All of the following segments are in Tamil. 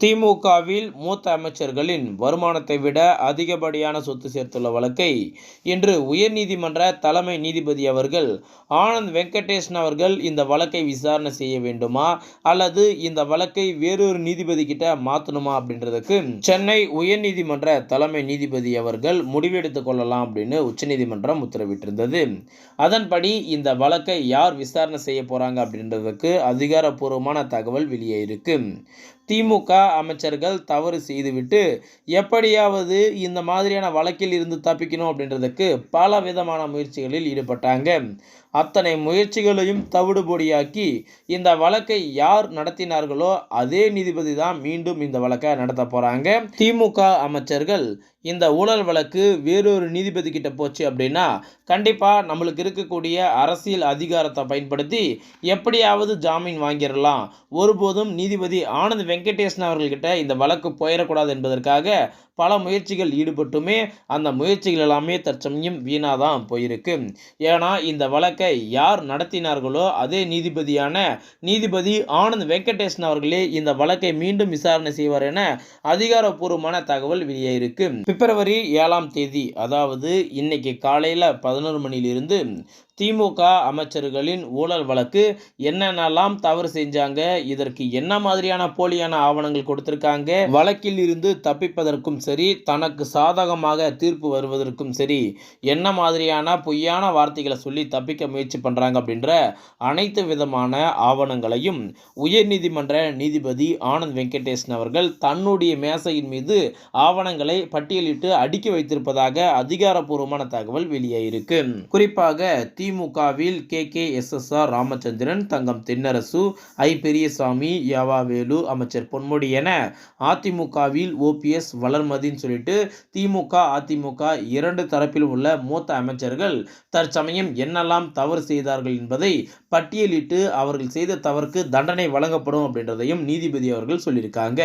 திமுகவில் மூத்த அமைச்சர்களின் வருமானத்தை விட அதிகப்படியான சொத்து சேர்த்துள்ள வழக்கை இன்று உயர்நீதிமன்ற தலைமை நீதிபதி அவர்கள் ஆனந்த் வெங்கடேஷன் அவர்கள் இந்த வழக்கை விசாரணை செய்ய வேண்டுமா? அல்லது இந்த வழக்கை வேறொரு நீதிபதி கிட்ட மாற்றணுமா அப்படின்றதுக்கு சென்னை உயர்நீதிமன்ற தலைமை நீதிபதி அவர்கள் முடிவெடுத்துக் கொள்ளலாம் அப்படின்னு உச்சநீதிமன்றம் உத்தரவிட்டிருந்தது. அதன்படி இந்த வழக்கை யார் விசாரணை செய்ய போகிறாங்க அப்படின்றதுக்கு அதிகாரப்பூர்வமான தகவல் வெளியே இருக்கு. திமுக அமைச்சர்கள் தவறு செய்துவிட்டு எப்படியாவது இந்த மாதிரியான வழக்கில் இருந்து தப்பிக்கணும் அப்படின்றதுக்கு பல விதமான முயற்சிகளில் ஈடுபட்டாங்க. அத்தனை முயற்சிகளையும் தவிடுபொடியாக்கி இந்த வழக்கை யார் நடத்தினார்களோ அதே நீதிபதி தான் மீண்டும் இந்த வழக்கை நடத்த போகிறாங்க திமுக அமைச்சர்கள் இந்த ஊழல் வழக்கு வேறொரு நீதிபதி கிட்ட போச்சு அப்படின்னா கண்டிப்பாக நம்மளுக்கு இருக்கக்கூடிய அரசியல் அதிகாரத்தை பயன்படுத்தி எப்படியாவது ஜாமீன் வாங்கிடலாம். ஒருபோதும் நீதிபதி ஆனந்த் வெங்கடேசன் அவர்கள்கிட்ட இந்த வழக்கு போயிடக்கூடாது என்பதற்காக பல முயற்சிகள் ஈடுபட்டுமே அந்த முயற்சிகள் எல்லாமே தற்சமயம் வீணாக தான் போயிருக்கு. ஏன்னா இந்த வழக்கை யார் நடத்தினார்களோ அதே நீதிபதியான நீதிபதி ஆனந்த் வெங்கடேசன் அவர்களே இந்த வழக்கை மீண்டும் விசாரணை செய்வார் என அதிகாரப்பூர்வமான தகவல் வெளியாயிருக்கு. பிப்ரவரி ஏழாம் தேதி அதாவது இன்னைக்கு காலையில் பதினோரு மணியிலிருந்து திமுக அமைச்சர்களின் ஊழல் வழக்கு என்னென்னலாம் தவறு செஞ்சாங்க இதற்கு என்ன மாதிரியான போலியான ஆவணங்கள் கொடுத்திருக்காங்க வழக்கில் இருந்து தப்பிப்பதற்கும் சரி தனக்கு சாதகமாக தீர்ப்பு வருவதற்கும் சரி என்ன மாதிரியான பொய்யான வார்த்தைகளை சொல்லி தப்பிக்க முயற்சி பண்ணுறாங்க அப்படின்ற அனைத்து விதமான ஆவணங்களையும் உயர்நீதிமன்ற நீதிபதி ஆனந்த் வெங்கடேசன் அவர்கள் தன்னுடைய மேசையின் மீது ஆவணங்களை பட்டியலிட்டு அடுக்கி வைத்திருப்பதாக அதிகாரப்பூர்வமான தகவல் வெளியாயிருக்கு. குறிப்பாக திமுகவில் K. K. S. S. R. Ramachandran Thangam Thennarasu I. Periyasamy யாவாவேலு அமைச்சர் பொன்முடி என அதிமுகவில் ஓபிஎஸ் வளர்மதின்னு சொல்லிட்டு திமுக அதிமுக இரண்டு தரப்பிலும் உள்ள மூத்த அமைச்சர்கள் தற்சமயம் என்னெல்லாம் தவறு செய்தார்கள் என்பதை பட்டியலிட்டு அவர்கள் செய்த தவறுக்கு தண்டனை வழங்கப்படும் அப்படின்றதையும் நீதிபதி அவர்கள் சொல்லியிருக்காங்க.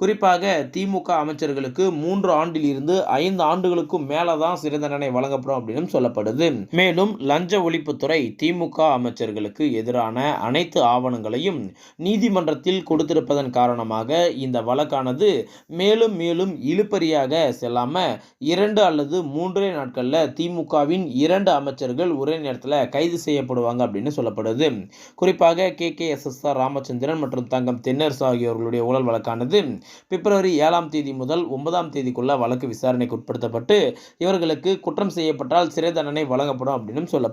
குறிப்பாக திமுக அமைச்சர்களுக்கு மூன்று ஆண்டில் இருந்து ஐந்து ஆண்டுகளுக்கும் மேலே தான் சிறை தண்டனை வழங்கப்படும் அப்படின்னு சொல்லப்படுது. மேலும் லஞ்ச ஒழிப்புத்துறை திமுக அமைச்சர்களுக்கு எதிரான அனைத்து ஆவணங்களையும் நீதிமன்றத்தில் கொடுத்திருப்பதன் காரணமாக இந்த வழக்கானது மேலும் மேலும் இழுப்பறியாக செல்லாமல் இரண்டு அல்லது மூன்றே நாட்களில் திமுகவின் இரண்டு அமைச்சர்கள் ஒரே நேரத்தில் கைது செய்யப்படுவாங்க அப்படின்னு சொல்லப்படுது. குறிப்பாக K K S S R Ramachandran மற்றும் தங்கம் தென்னரசு ஆகியோர்களுடைய ஊழல் வழக்கானது பிப்ரவரி ஏழாம் தேதி முதல் ஒன்பதாம் தேதிக்குள்ள வழக்கு விசாரணைக்கு உட்படுத்தப்பட்டு இவர்களுக்கு குற்றம் செய்யப்பட்டால் சிறை தண்டனை வழங்கப்படும் அப்படின்னு சொல்லப்படுது.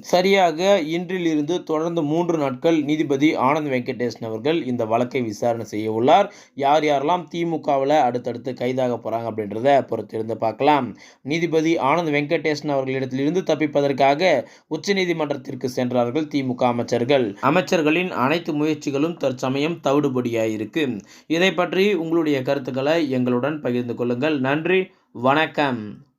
சரியாக இன்றிலிருந்து தொடர்ந்து மூன்று நாட்கள் நீதிபதி ஆனந்த் வெங்கடேசன் அவர்கள் இந்த வழக்கை விசாரணை செய்ய உள்ளார். யார் யாரெல்லாம் திமுகவில் அடுத்தடுத்து கைதாக போகிறாங்க அப்படின்றத பொறுத்திருந்து பார்க்கலாம். நீதிபதி ஆனந்த் வெங்கடேசன் அவர்களிடத்திலிருந்து தப்பிப்பதற்காக உச்சநீதிமன்றத்திற்கு சென்றார்கள் திமுக அமைச்சர்கள். அமைச்சர்களின் அனைத்து முயற்சிகளும் தற்சமயம் தவிடுபடியாயிருக்கு. இதை பற்றி உங்களுடைய கருத்துக்களை எங்களுடன் பகிர்ந்து கொள்ளுங்கள். நன்றி வணக்கம்.